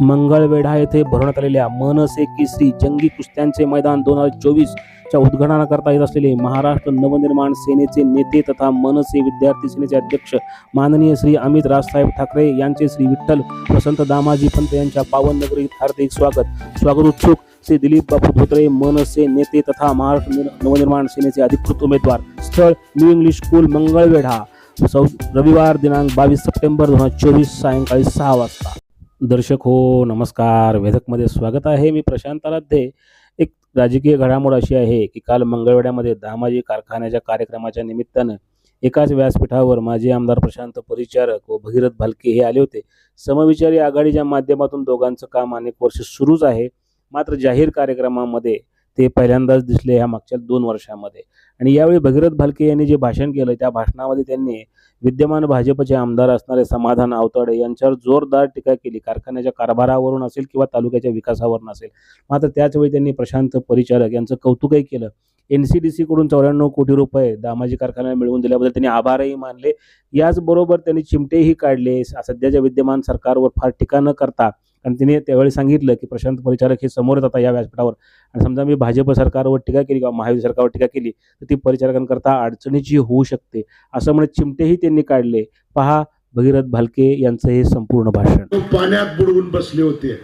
मंगळवेढा येथे भरवण्यात आलेल्या मनसे केसरी जंगी कुस्त्यांचे मैदान दोन हजार चोवीस च्या उद्घाटनाकरता येत असलेले महाराष्ट्र नवनिर्माण सेनेचे नेते तथा मनसे विद्यार्थी सेनेचे अध्यक्ष माननीय श्री अमित राजसाहेब ठाकरे यांचे श्री विठ्ठल वसंत दामाजी पंत यांच्या पावन नगरीत हार्दिक स्वागत. स्वागत उत्सुक श्री दिलीप बापू धोत्रे मनसे नेते तथा महाराष्ट्र नवनिर्माण सेनेचे अधिकृत उमेदवार. स्थळ न्यू इंग्लिश स्कूल मंगळवेढा. सौ रविवार दिनांक बावीस सप्टेंबर दोन हजार चोवीस सायंकाळी सहा वाजता. दर्शक हो नमस्कार. वेधकमध्ये स्वागत आहे. मी प्रशांत आराध्ये. एक राजकीय घडामोड अशी आहे की काल मंगळवेढ्यामध्ये दामाजी कारखान्याच्या कार्यक्रमाच्या निमित्तानं एकाच व्यासपीठावर माजी आमदार प्रशांत परिचारक व भगीरथ भालके हे आले होते. समविचारी आघाडीच्या माध्यमातून दोघांचं काम अनेक वर्ष सुरूच आहे. मात्र जाहीर कार्यक्रमामध्ये ते पहिल्यांदाच दिसले ह्या मागच्या दोन वर्षामध्ये. आणि यावेळी भगीरथ भालके यांनी जे भाषण केलं त्या भाषणामध्ये त्यांनी विद्यमान भाजपचे आमदार असणारे समाधान आवताडे यांच्यावर जोरदार टीका केली. कारखान्याच्या कारभारावरून असेल किंवा तालुक्याच्या विकासावरून असेल. मात्र त्याचवेळी त्यांनी प्रशांत परिचारक यांचं कौतुकही केलं. एन सी डी सीकडून चौऱ्याण्णव कोटी रुपये दामाजी कारखान्याला मिळवून दिल्याबद्दल त्यांनी आभारही मानले. याचबरोबर त्यांनी चिमटेही काढले. सध्याच्या विद्यमान सरकारवर फार टीका न करता आणि तिने त्यावेळी सांगितलं की प्रशांत परिचारक हे समोर येतात या व्यासपीठावर. आणि समजा मी भाजप सरकारवर टीका केली किंवा महायुती सरकारवर टीका केली तर ती परिचारकांकरता अडचणीची होऊ शकते. असं म्हणत चिमटेही त्यांनी काढले. पहा भगीरथ भालके यांचं हे संपूर्ण भाषण. पाण्यात बुडवून बसले होते.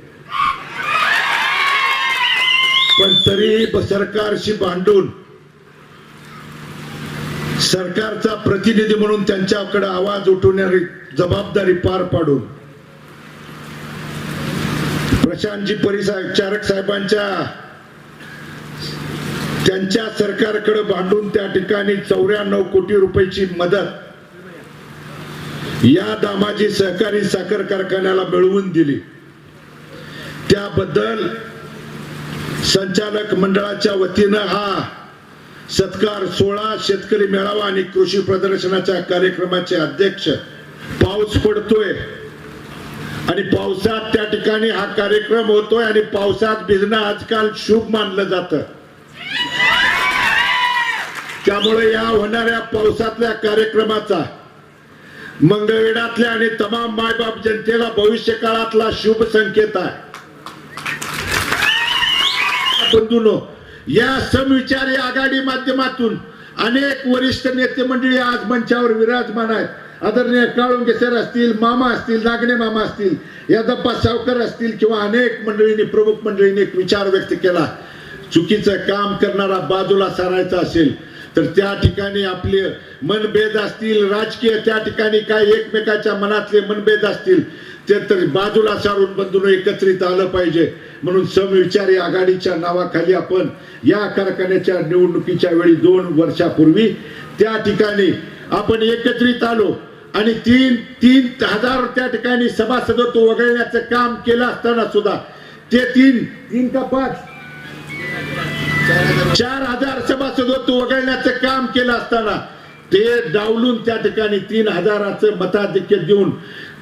पण तरी सरकारशी भांडून सरकारचा प्रतिनिधी म्हणून त्यांच्याकडे आवाज उठवणारी जबाबदारी पार पाडून प्रशांतजी परिचारक साहेबांच्या त्यांच्या सरकारकडे भांडून त्या ठिकाणी चौऱ्याण्णव कोटी रुपयाची मदत या दामाजी सहकारी साखर कारखान्याला मिळवून दिली. त्याबद्दल संचालक मंडळाच्या वतीनं हा सत्कार सोळा शेतकरी मेळावा आणि कृषी प्रदर्शनाच्या कार्यक्रमाचे अध्यक्ष. पाऊस पडतोय. आणि पावसात त्या ठिकाणी हा कार्यक्रम होतोय आणि पावसात भिजणं आजकाल शुभ मानलं जातं. त्यामुळे या होणाऱ्या पावसातल्या कार्यक्रमाचा मंगळवेढातल्या आणि तमाम मायबाप जनतेला भविष्य काळातला शुभ संकेत आहे. बंधूनो या समविचारी आघाडी माध्यमातून अनेक वरिष्ठ नेते मंडळी आज मंचावर विराजमान आहेत. आदरणीय काळुंगे सर असतील मामा असतील नागणे मामा असतील यादप्पा सावकर असतील किंवा अनेक मंडळींनी प्रमुख मंडळींनी एक विचार व्यक्त केला. चुकीचं काम करणारा बाजूला सारायचा असेल तर त्या ठिकाणी आपले मनभेद असतील राजकीय त्या ठिकाणी काय एकमेकाच्या मनातले मनभेद असतील ते तर बाजूला सारून बंधून एकत्रित आलं पाहिजे. म्हणून समविचारी आघाडीच्या नावाखाली आपण या कारखान्याच्या निवडणुकीच्या वेळी दोन वर्षापूर्वी त्या ठिकाणी आपण एकत्रित आलो. आणि तीन तीन हजार त्या ठिकाणी सभासदत्व वगळण्याचं काम केलं असताना सुद्धा ते तीन तीन का पाच? चार हजार सभासदत्व वगळण्याचं काम केलं असताना ते डावलून त्या ठिकाणी तीन हजाराचं मताधिक्य देऊन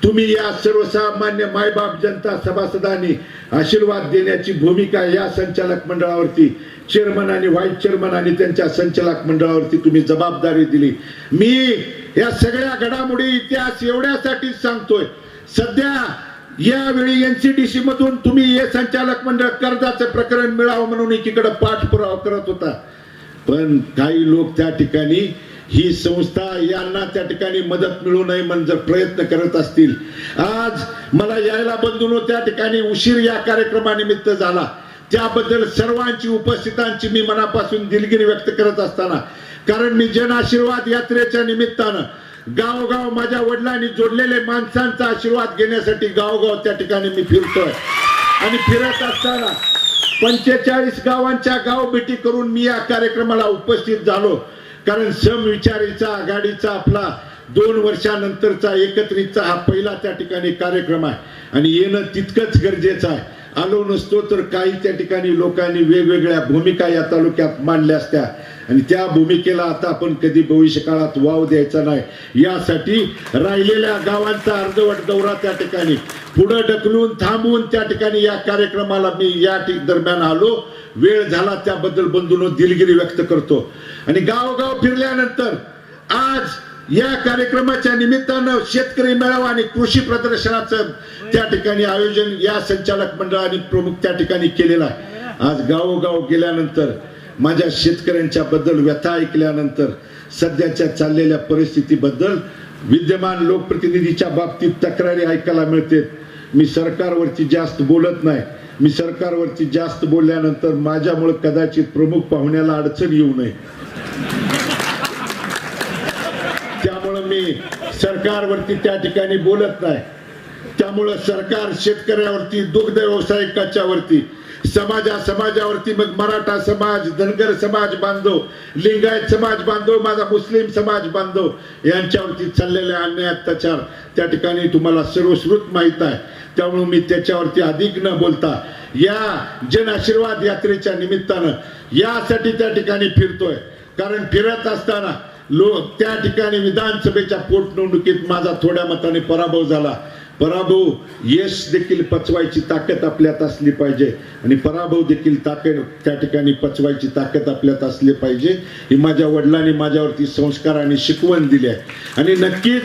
तुम्ही या सर्वसामान्य मायबाप जनता सभासदांनी आशीर्वाद देण्याची भूमिका या संचालक मंडळावरती चेअरमन आणि व्हाईस चेअरमन आणि त्यांच्या संचालक मंडळावरती तुम्ही जबाबदारी दिली. मी या सगळ्या घडामोडी इतिहास एवढ्यासाठी सांगतोय. सध्या यावेळी एनसीडीसी मधून तुम्ही हे संचालक मंडळ कर्जाचं प्रकरण मिळावं म्हणून एकीकडे पाठपुरावा करत होता. पण काही लोक त्या ठिकाणी ही संस्था यांना त्या ठिकाणी मदत मिळू नये म्हणून जर प्रयत्न करत असतील. आज मला यायला बंधून त्या ठिकाणी उशीर या कार्यक्रमानिमित्त झाला. त्याबद्दल सर्वांची उपस्थितांची मी मनापासून दिलगिरी व्यक्त करत असताना कारण मी जन आशीर्वाद यात्रेच्या निमित्तानं गावोगाव माझ्या वडिलांनी जोडलेले माणसांचा आशीर्वाद घेण्यासाठी गावोगाव त्या ठिकाणी मी फिरतोय. आणि फिरत असताना पंचेचाळीस गावांच्या गाव भेटी करून मी या कार्यक्रमाला उपस्थित झालो. कारण समविचारीचा आघाडीचा आपला दोन वर्षानंतरचा एकत्रितचा हा पहिला त्या ठिकाणी कार्यक्रम आहे. आणि येणं तितकंच गरजेचं आहे. आलो नसतो तर काही त्या ठिकाणी लोकांनी वेगवेगळ्या भूमिका या तालुक्यात मांडल्या असत्या. आणि त्या भूमिकेला आता आपण कधी भविष्य काळात वाव द्यायचा नाही. यासाठी राहिलेल्या गावांचा अर्धवट दौरा त्या ठिकाणी. पुढं ढकलून थांबवून त्या ठिकाणी या कार्यक्रमाला मी या ठिक दरम्यान आलो. वेळ झाला त्याबद्दल बंधून दिलगिरी व्यक्त करतो. आणि गावोगाव फिरल्यानंतर आज या कार्यक्रमाच्या निमित्तानं शेतकरी मेळावा आणि कृषी प्रदर्शनाचं त्या ठिकाणी आयोजन या संचालक मंडळाने प्रमुख त्या ठिकाणी केलेलं आहे. आज गावोगाव गेल्यानंतर माझ्या शेतकऱ्यांच्या बद्दल व्यथा ऐकल्यानंतर सध्याच्या चाललेल्या परिस्थितीबद्दल विद्यमान लोकप्रतिनिधीच्या बाबतीत तक्रारी ऐकायला मिळते मी सरकारवरती जास्त बोलत नाही. मी सरकारवरती जास्त बोलल्यानंतर माझ्यामुळे कदाचित प्रमुख पाहुण्याला अडचण येऊ नये. त्यामुळं सरकारवरती त्या ठिकाणी बोलत नाही. त्यामुळं सरकार शेतकऱ्यावरती दुग्ध व्यवसायिकाच्यावरती समाजा समाजावरती मग मराठा समाज धनगर समाज बांधव लिंगायत समाज बांधव माझा मुस्लिम समाज बांधव यांच्यावरती चाललेले अन्याय अत्याचार त्या ठिकाणी तुम्हाला सर्वश्रुत माहीत आहे. त्यामुळे मी त्याच्यावरती अधिक न बोलता या जन आशीर्वाद यात्रेच्या निमित्तानं यासाठी त्या ठिकाणी फिरतोय. कारण फिरत असताना लोक त्या ठिकाणी विधानसभेच्या पोटनिवडणुकीत माझा थोड्या मताने पराभव झाला. पराभव यश देखील पचवायची ताकद आपल्यात असली पाहिजे आणि पराभव देखील ताकद त्या ठिकाणी पचवायची ताकद आपल्यात असली पाहिजे ही माझ्या वडिलांनी माझ्यावरती संस्कार आणि शिकवण दिली आहे. आणि नक्कीच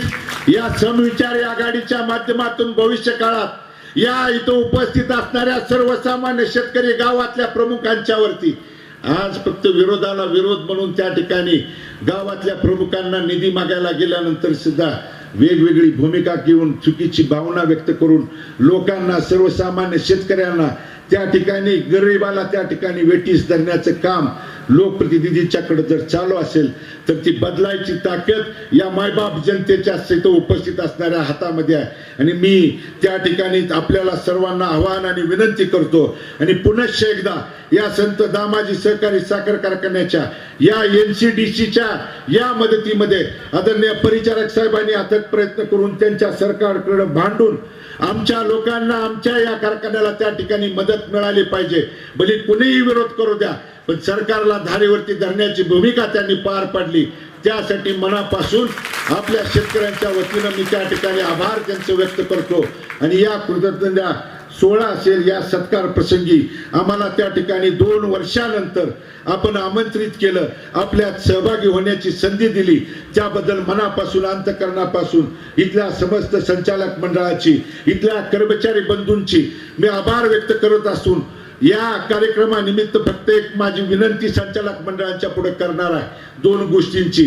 या समविचार आघाडीच्या माध्यमातून भविष्य काळात या इथं उपस्थित असणाऱ्या सर्वसामान्य शेतकरी गावातल्या प्रमुखांच्यावरती आज फक्त विरोधाला विरोध म्हणून त्या ठिकाणी गावातल्या प्रमुखांना निधी मागायला गेल्यानंतर सुद्धा वेगवेगळी भूमिका घेऊन चुकीची भावना व्यक्त करून लोकांना सर्वसामान्य शेतकऱ्यांना त्या ठिकाणी गरिबाला त्या ठिकाणी वेटीस धरण्याचं काम लोकप्रतिनिधीच्याकडे जर चालू असेल तर ती बदलायची ताकद या मायबाप जनतेच्या इथं उपस्थित असणाऱ्या हातामध्ये आहे. आणि मी त्या ठिकाणी आपल्याला सर्वांना आवाहन आणि विनंती करतो आणि पुनश्च एकदा या संत दामाजी सहकारी साखर कारखान्याच्या या एन सी डी सीच्या या मदतीमध्ये आदरणीय परिचारक साहेबांनी अथक प्रयत्न करून त्यांच्या सरकारकडे भांडून आमच्या लोकांना आमच्या या कारखान्याला त्या ठिकाणी मदत मिळाली पाहिजे. भले कुणीही विरोध करू द्या पण सरकारला धारेवरती धरण्याची भूमिका त्यांनी पार पाडली. त्यासाठी मनापासून आपल्या शेतकऱ्यांच्या वतीनं मी त्या ठिकाणी आभार त्यांचे व्यक्त करतो. आणि या कृतज्ञता सोळा असेल या सत्कार प्रसंगी आम्हाला त्या ठिकाणी दोन वर्षानंतर आपण आमंत्रित केलं आपल्यात सहभागी होण्याची संधी दिली. त्याबद्दल मनापासून अंतकरणापासून इथल्या समस्त संचालक मंडळाची इथल्या कर्मचारी बंधूंची मी आभार व्यक्त करत असून या कार्यक्रमानिमित्त फक्त एक माझी विनंती संचालक मंडळाच्या पुढे करणार आहे. दोन गोष्टींची.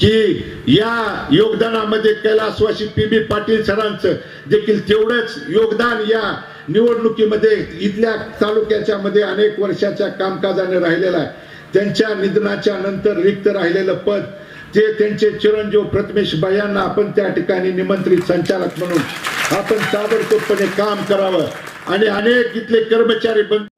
की या योगदानामध्ये कैलासवासी पी बी पाटील सरांचं देखील तेवढंच योगदान या निवडणुकीमध्ये इथल्या तालुक्याच्या मध्ये अनेक वर्षाच्या कामकाजाने राहिलेलं आहे. त्यांच्या निधनाच्या नंतर रिक्त राहिलेलं पद ते त्यांचे चिरंजीव प्रथमेश यांना आपण त्या ठिकाणी निमंत्रित संचालक म्हणून आपण ताबडतोबपणे काम करावं. आणि अनेक इथले कर्मचारी बंद